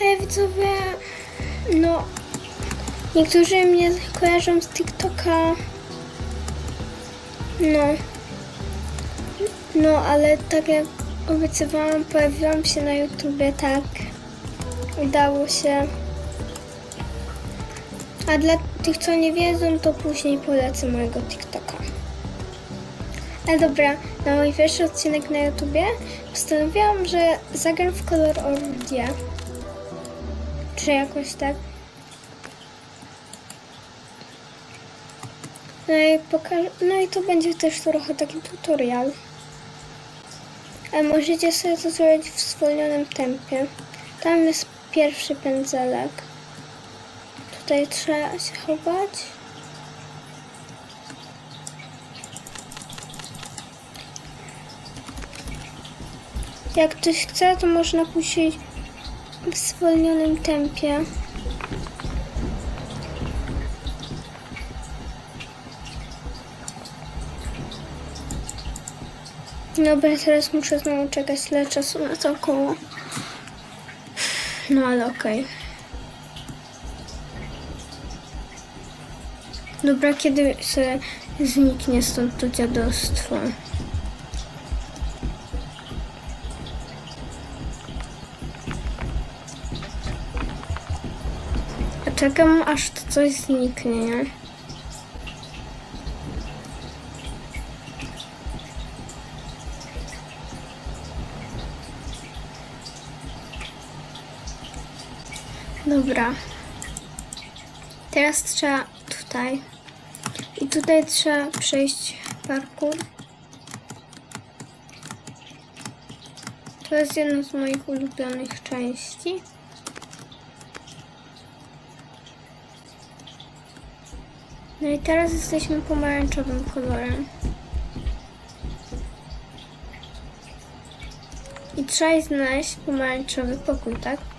Hej widzowie, no niektórzy mnie kojarzą z TikToka. No. No, ale tak jak obiecywałam, pojawiłam się na YouTubie, tak. Udało się. A dla tych, co nie wiedzą, to później polecę mojego TikToka. Ale dobra, na mój pierwszy odcinek na YouTubie postanowiłam, że zagram w kolor orchidea. Czy jakoś tak. No i, poka- no i to będzie też trochę taki tutorial. A możecie sobie to zrobić w zwolnionym tempie. Tam jest pierwszy pędzelek. Tutaj trzeba się chować. Jak ktoś chce, to można puścić w zwolnionym tempie. Dobra, teraz muszę znowu czekać tyle czasu na to koło. No ale okej. Dobra, kiedy zniknie stąd to dziadostwo? Czekam aż to coś zniknie, nie? Dobra. Teraz trzeba tutaj. I tutaj trzeba przejść parkour. To jest jedna z moich ulubionych części. No i teraz jesteśmy pomarańczowym kolorem. I trzeba znaleźć pomarańczowy pokój, tak?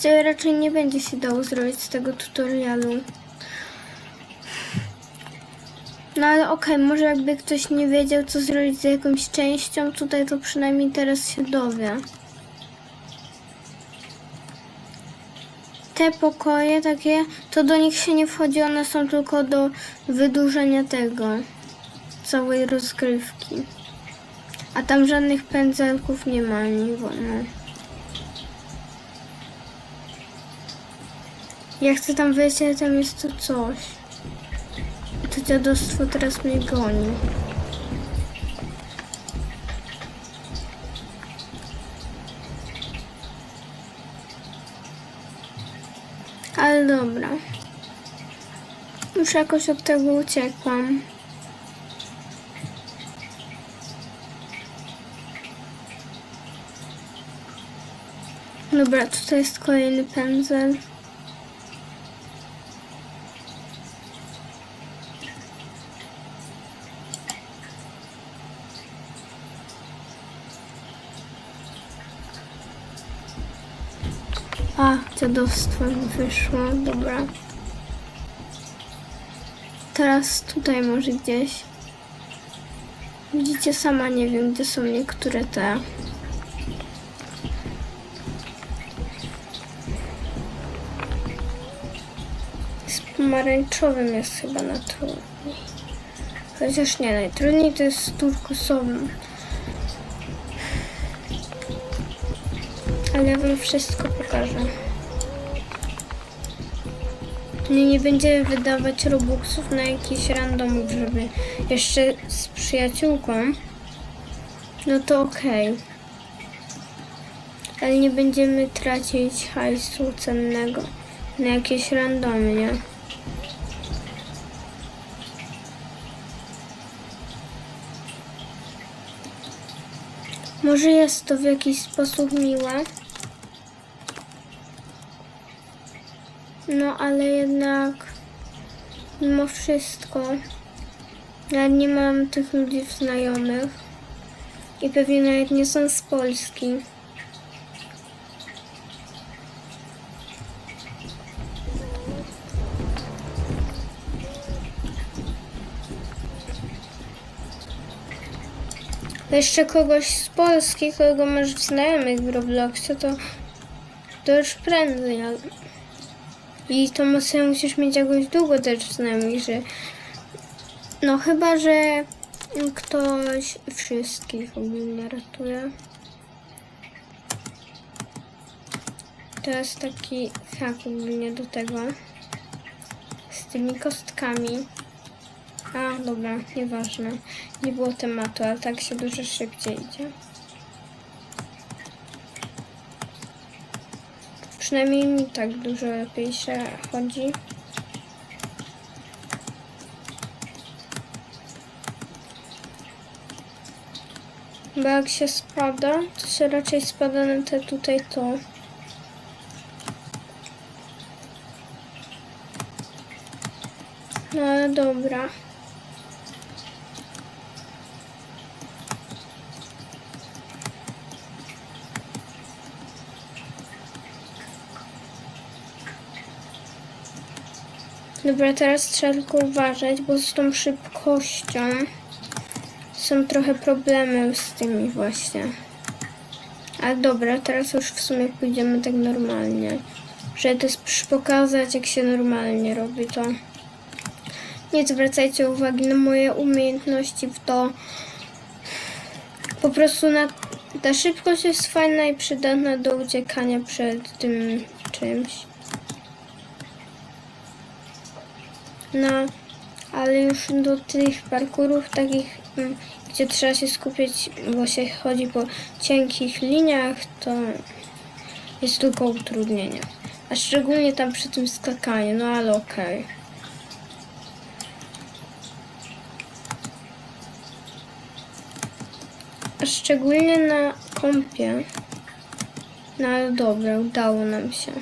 Właściwie raczej nie będzie się dało zrobić z tego tutorialu. No ale okej, może jakby ktoś nie wiedział, co zrobić z jakąś częścią tutaj, to przynajmniej teraz się dowie. Te pokoje takie, to do nich się nie wchodzi, one są tylko do wydłużenia tego, całej rozgrywki. A tam żadnych pędzelków nie ma, nie wolno. Ja chcę tam wejść, ale tam jest to coś. To dziadostwo teraz mnie goni. Ale dobra. Już jakoś od tego uciekłam. Dobra, tutaj jest kolejny pędzel. A, dziadostwo mi wyszło, dobra. Teraz tutaj może gdzieś. Widzicie, sama nie wiem, gdzie są niektóre te. Z pomarańczowym jest chyba na trudniej. Chociaż nie, najtrudniej to jest z turkusowym. Ale ja wam wszystko pokażę. Nie, nie będziemy wydawać robuxów na jakiś randomów, żeby jeszcze z przyjaciółką. No to okej. Ale nie będziemy tracić hajsu cennego na jakieś randomy, nie? Może jest to w jakiś sposób miłe. No, ale jednak mimo wszystko ja nie mam tych ludzi znajomych. I pewnie nawet nie są z Polski. Jeszcze kogoś z Polski, kogo masz znajomych w Robloxie, to, to już prędzej. I to mocno musisz mieć jakoś długo też znajomych, że no chyba, że ktoś wszystkich ogólnie ratuje. To jest taki hak ogólnie do tego. Z tymi kostkami. A, dobra, nieważne. Nie było tematu, ale tak się dużo szybciej idzie. Przynajmniej mi tak dużo lepiej się chodzi. Bo jak się spada, to się raczej spada na te tutaj to. No ale dobra. Dobra, teraz trzeba tylko uważać, bo z tą szybkością są trochę problemy z tymi właśnie. Ale dobra, teraz już w sumie pójdziemy tak normalnie. Żeby też pokazać, jak się normalnie robi to. Nie zwracajcie uwagi na moje umiejętności w to. Po prostu na, ta szybkość jest fajna i przydatna do uciekania przed tym czymś. No, ale już do tych parkurów takich, mm, gdzie trzeba się skupić, bo się chodzi po cienkich liniach, to jest tylko utrudnienie. A szczególnie tam przy tym skakaniu, no ale okej. A szczególnie na kąpie. No ale dobra, udało nam się.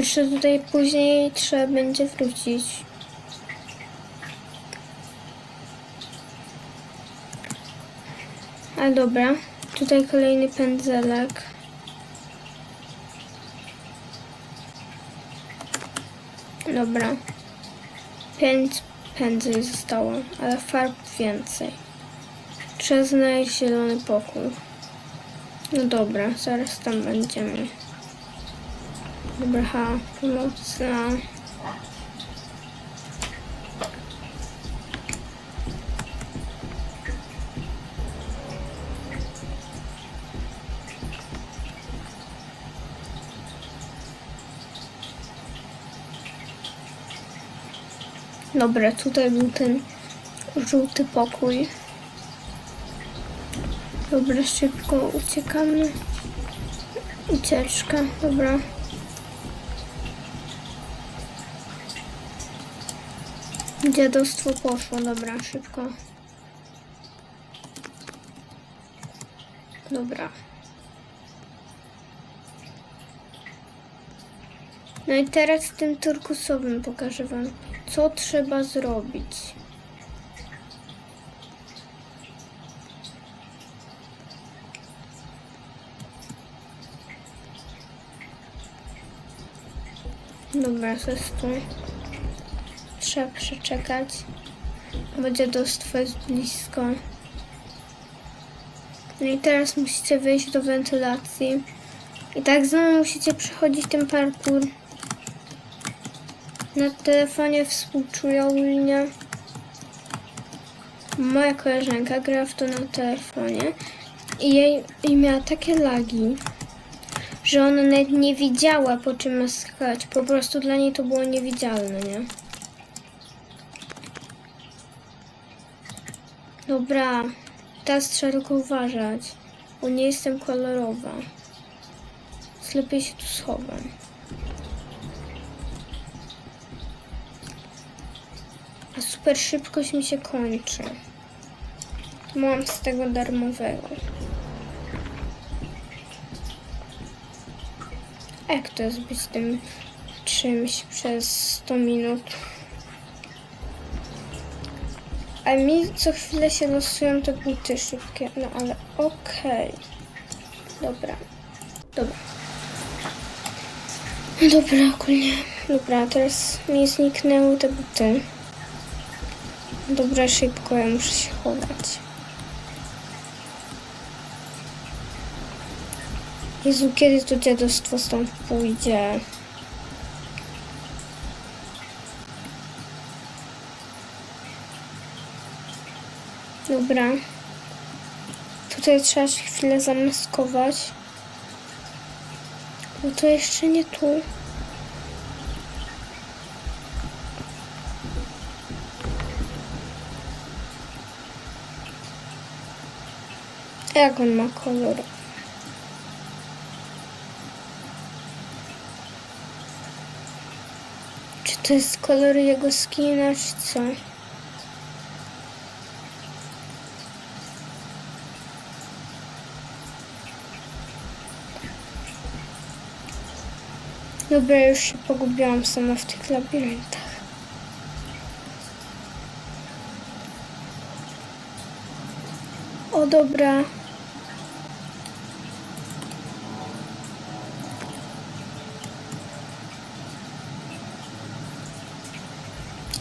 Jeszcze tutaj później trzeba będzie wrócić. A dobra, tutaj kolejny pędzelek. Dobra. Pięć pędzli zostało, ale farb więcej. Trzeba znaleźć zielony pokój. No dobra, zaraz tam będziemy. Dobra, ha, pomocna. Dobra, tutaj był ten żółty pokój. Dobra, szybko uciekamy. Ucieczka, dobra. Dziadostwo poszło, dobra, szybko. Dobra. No i teraz tym turkusowym pokażę wam, co trzeba zrobić. Dobra, stój. Trzeba przeczekać. Bo dziadostwo jest blisko. No i teraz musicie wejść do wentylacji. I tak znowu musicie przechodzić ten parkour. Na telefonie współczuję ogólnie. Moja koleżanka gra w to na telefonie i jej i miała takie lagi, że ona nawet nie widziała po czym ma skakać. Po prostu dla niej to było niewidzialne, nie? Dobra, teraz trzeba tylko uważać, bo nie jestem kolorowa. Lepiej się tu schowam. A super szybkość mi się kończy. Mam z tego darmowego. Jak to jest być tym czymś przez 100 minut? A mi co chwilę się losują te buty szybkie. No ale okej. Dobra. Dobra. No Dobra, ogólnie. Dobra, teraz mi zniknęły te buty. Dobra, szybko, ja muszę się chować. Jezu, kiedy to dziadostwo stąd pójdzie? Dobra. Tutaj trzeba się chwilę zamaskować. Bo to jeszcze nie tu. Jak on ma kolor? Czy to jest kolor jego skina, czy co? Dobra, już się pogubiłam sama w tych labiryntach. O, dobra.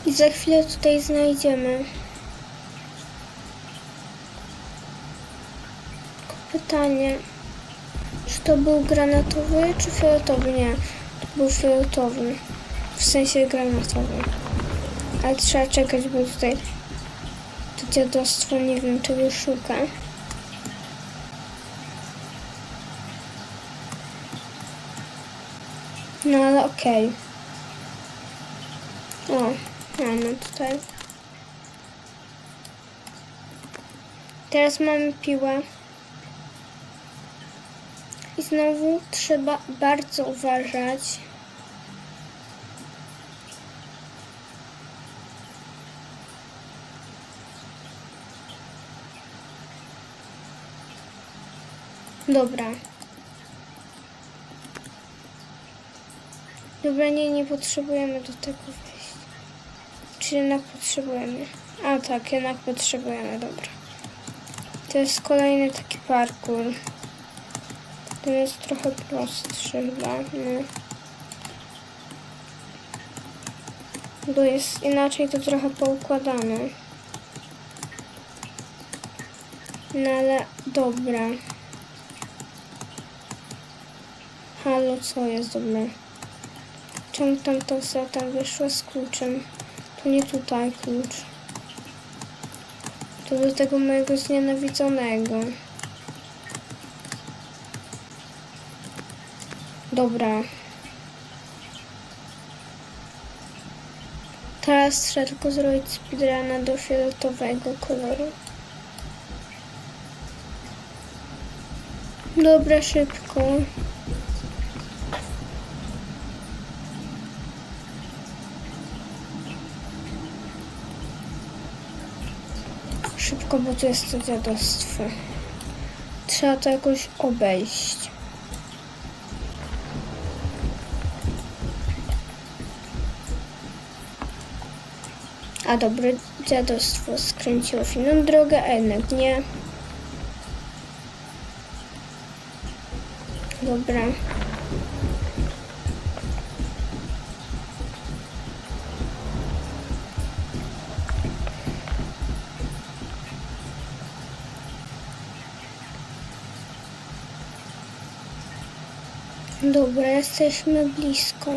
I za chwilę tutaj znajdziemy. Pytanie. Czy to był granatowy czy fioletowy? Nie, był fioletowy. W sensie granatowy. Ale trzeba czekać, bo tutaj to dziadostwo nie wiem czego szuka. No ale okej. O, mamy tutaj. Teraz mamy piłę. I znowu trzeba bardzo uważać. Dobra. Dobra, nie, nie potrzebujemy do tego wejść. Czy jednak potrzebujemy? A tak, jednak potrzebujemy, dobra. To jest kolejny taki parkour. Ten jest trochę prostszy chyba, no. Bo jest inaczej to trochę poukładane. No ale dobra. Halo, co jest dobre? Czemu tam ta osoba tam wyszła z kluczem? To nie tutaj klucz. To do tego mojego znienawidzonego. Dobra. Teraz trzeba tylko zrobić speedruna do fioletowego koloru. Dobra, szybko. Szybko, bo to jest to dziadostwo. Trzeba to jakoś obejść. A dobre dziadostwo skręciło inną drogę, a jednak nie. Dobra. Dobra, jesteśmy blisko.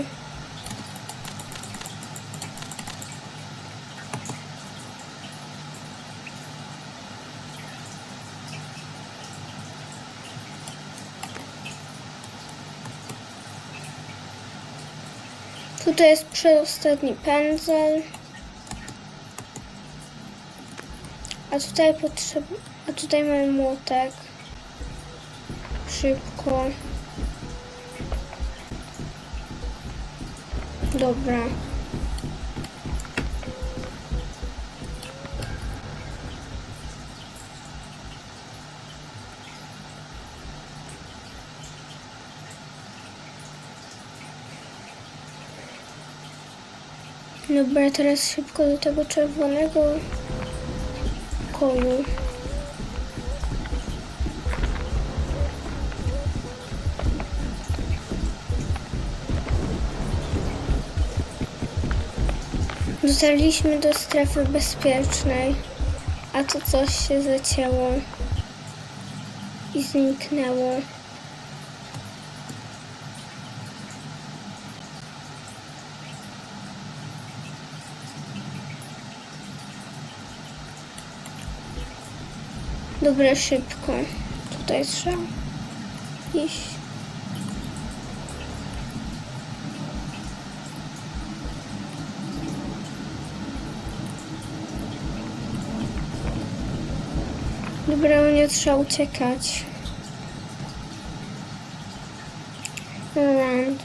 Tutaj jest przedostatni pędzel. A tutaj potrzeb... A tutaj mamy młotek. Szybko. Dobra. Dobra, teraz szybko do tego czerwonego. pokoju. Dotarliśmy do strefy bezpiecznej, a to coś się zacięło i zniknęło. Dobra, szybko. Tutaj trzeba iść. Dobra, nie trzeba uciekać. Land.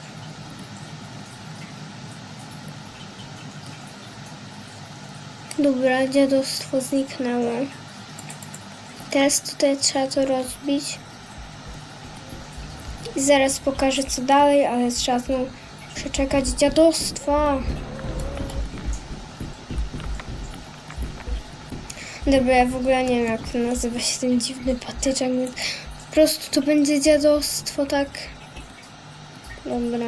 Dobra, dziadostwo zniknęło. Teraz tutaj trzeba to rozbić. I zaraz pokażę co dalej, ale trzeba znowu przeczekać dziadostwa. Dobra, ja w ogóle nie wiem jak nazywa się ten dziwny patyczek, więc po prostu to będzie dziadostwo, tak? Dobra.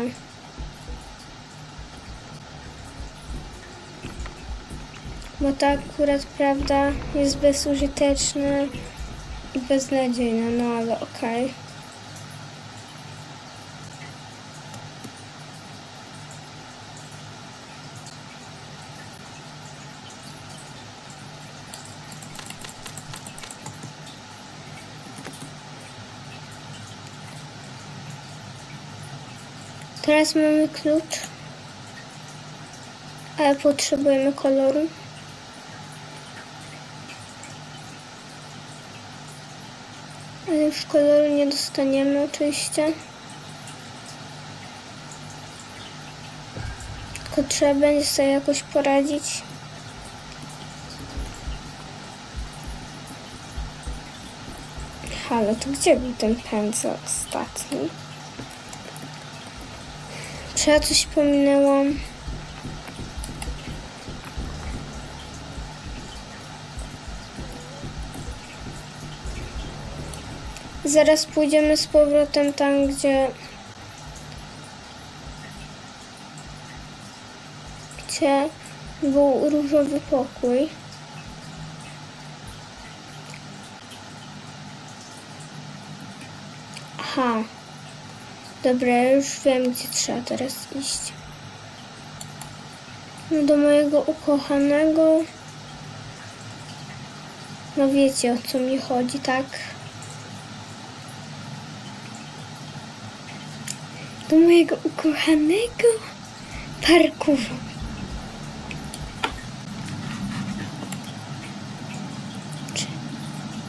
Bo to akurat, prawda, jest bezużyteczne i beznadziejne, no ale okej. Teraz mamy klucz, ale potrzebujemy koloru. Ale już koloru nie dostaniemy oczywiście. Tylko trzeba będzie sobie jakoś poradzić. Halo, to gdzie był ten pędzel ostatni? Czy ja coś pominęłam? Zaraz pójdziemy z powrotem tam, gdzie... Gdzie był różowy pokój. Aha. Dobra, już wiem, gdzie trzeba teraz iść. No do mojego ukochanego. No wiecie o co mi chodzi, tak? Do mojego ukochanego parkuru. Czy,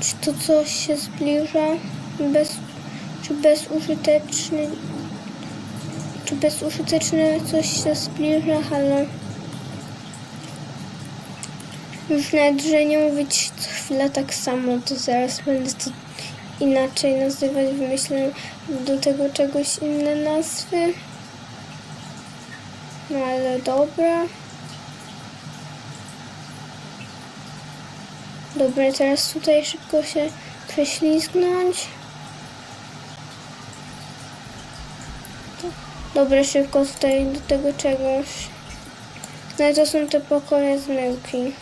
czy to coś się zbliża? Bez, czy bezużyteczny czy bezużyteczne coś się zbliża, ale już nawet, że nie mówić co chwilę tak samo, to zaraz będę to inaczej nazywać, wymyślę do tego czegoś inne nazwy. No ale dobra. Dobra, teraz tutaj szybko się prześlizgnąć. Dobra, szybko tutaj do tego czegoś. No i to są te pokoje zmyłki.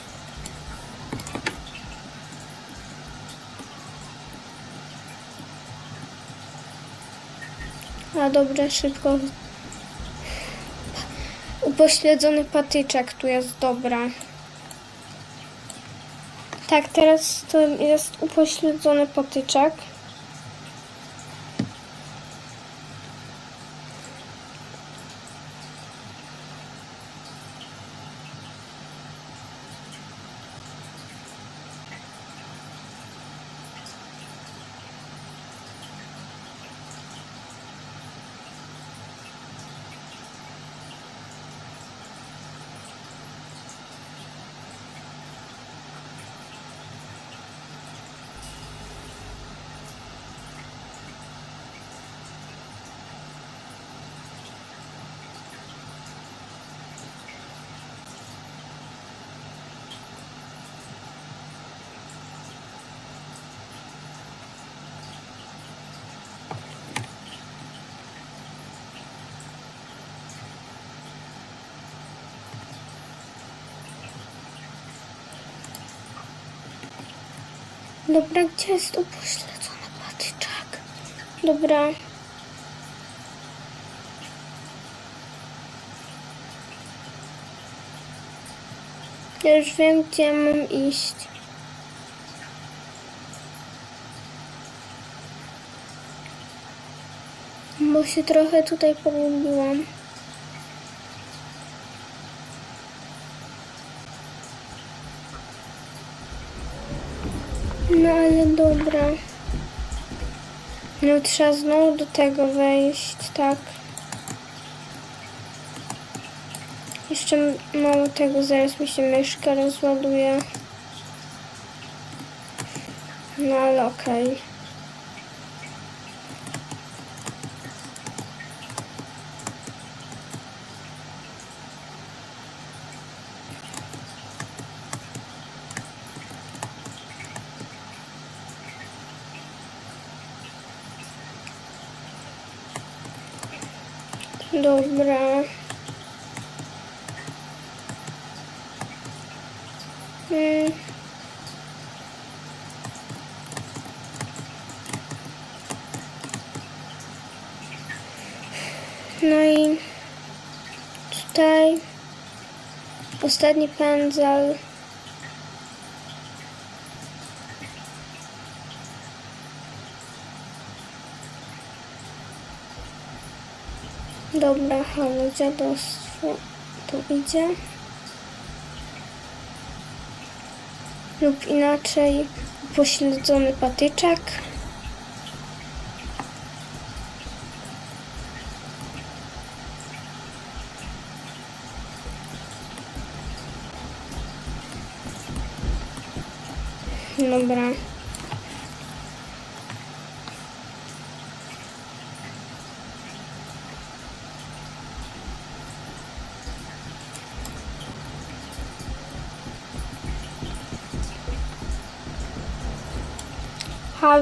A dobra, szybko. Upośledzony patyczek tu jest, dobra. Tak, teraz to jest upośledzony patyczek. Dobra, gdzie jest upośledzony patyczek? Dobra. Ja już wiem, gdzie mam iść. Bo się trochę tutaj pogubiłam. Trzeba znowu do tego wejść, tak. Jeszcze mało tego, zaraz mi się myszka rozładuje. No ale okej. Dobra. Hmm. No i tutaj ostatni pędzel. Dobra, halo, dziadostwo tu idzie. Lub inaczej upośledzony patyczek.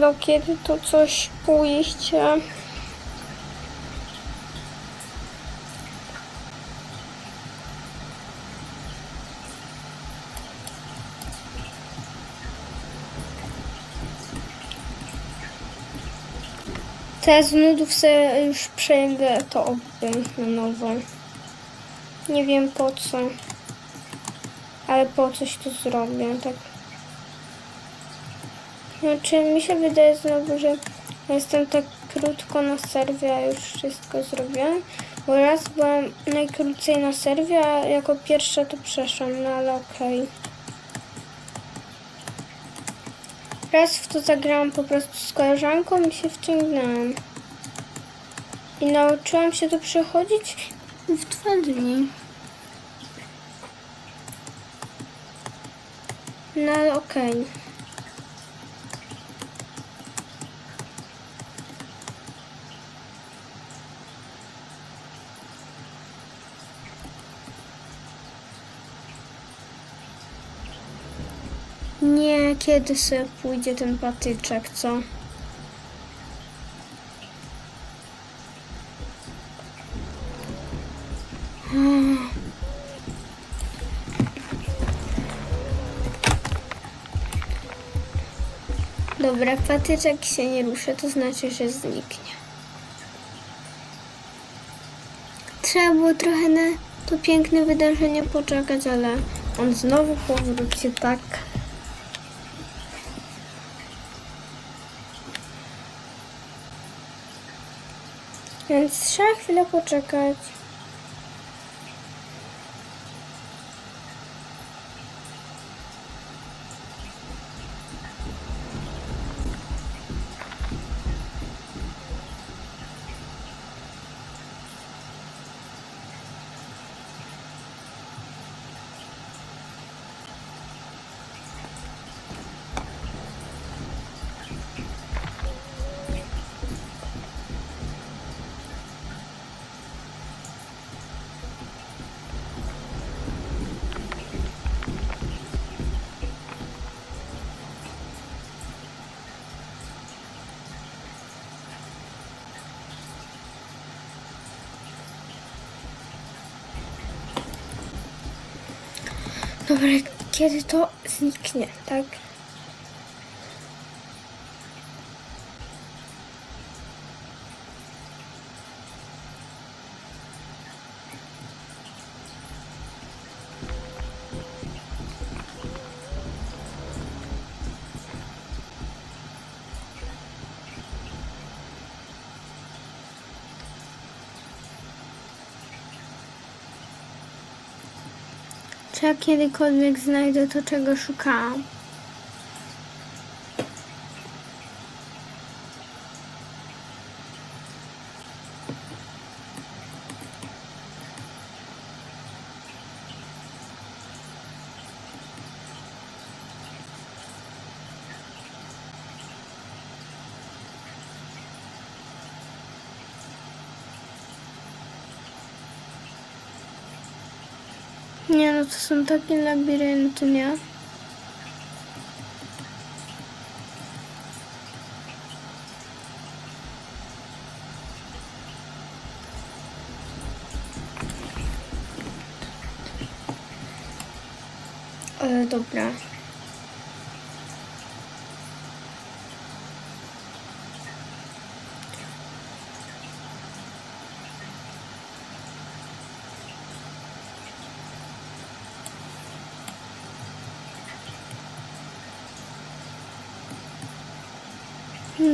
Halo, kiedy to coś pójście? Teraz z nudów sobie już przejdę to oby na nowo. Nie wiem po co. Ale po coś to zrobię, tak. Znaczy, mi się wydaje znowu, że jestem tak krótko na serwie, a już wszystko zrobiłam. Bo raz byłam najkrócej na serwie, a jako pierwsza to przeszłam, no ale okej. Raz w to zagrałam po prostu z koleżanką i się wciągnęłam. I nauczyłam się to przechodzić w dwa dni. No okej. Nie, kiedy sobie pójdzie ten patyczek, co? Dobra, patyczek się nie ruszy, to znaczy, że zniknie. Trzeba było trochę na to piękne wydarzenie poczekać, ale on znowu powróci, tak? Więc trzeba chwilę poczekać. Dobra, kiedy to zniknie, tak? Czy ja kiedykolwiek znajdę to, czego szukałam? Nie no, to są takie labirynty, nie? Ale dobra.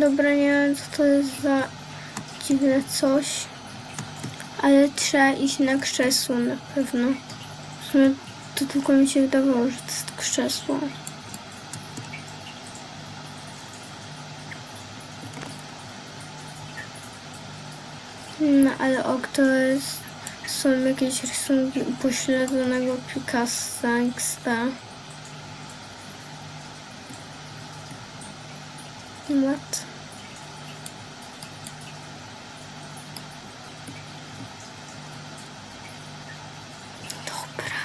Dobra, nie wiem co to jest za dziwne coś. Ale trzeba iść na krzesło na pewno. To tylko mi się wydawało, że to jest krzesło. No ale o, to jest... Są jakieś rysunki upośledzonego Picassa XD. What? Dobra.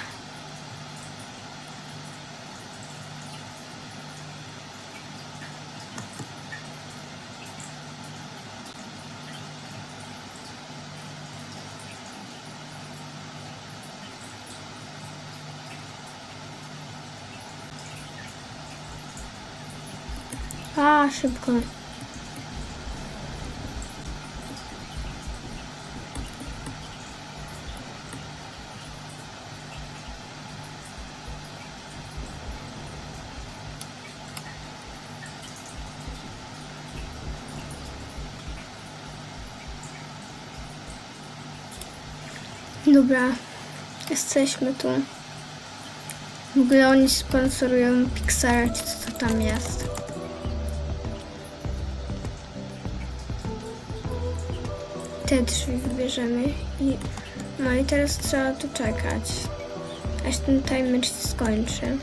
Szybko. Dobra, jesteśmy tu. W ogóle oni sponsorują Pixar, czy co tam jest. Te drzwi wybierzemy i no i teraz trzeba tu czekać, aż ten timer się skończy.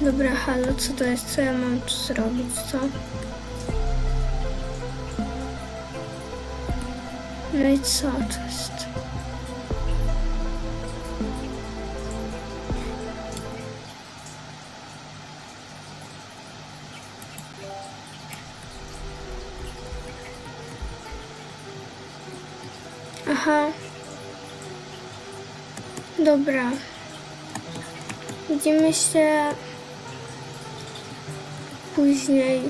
Dobra, halo, co to jest? Co ja mam tu zrobić, co? No i co to jest? Widzimy się później.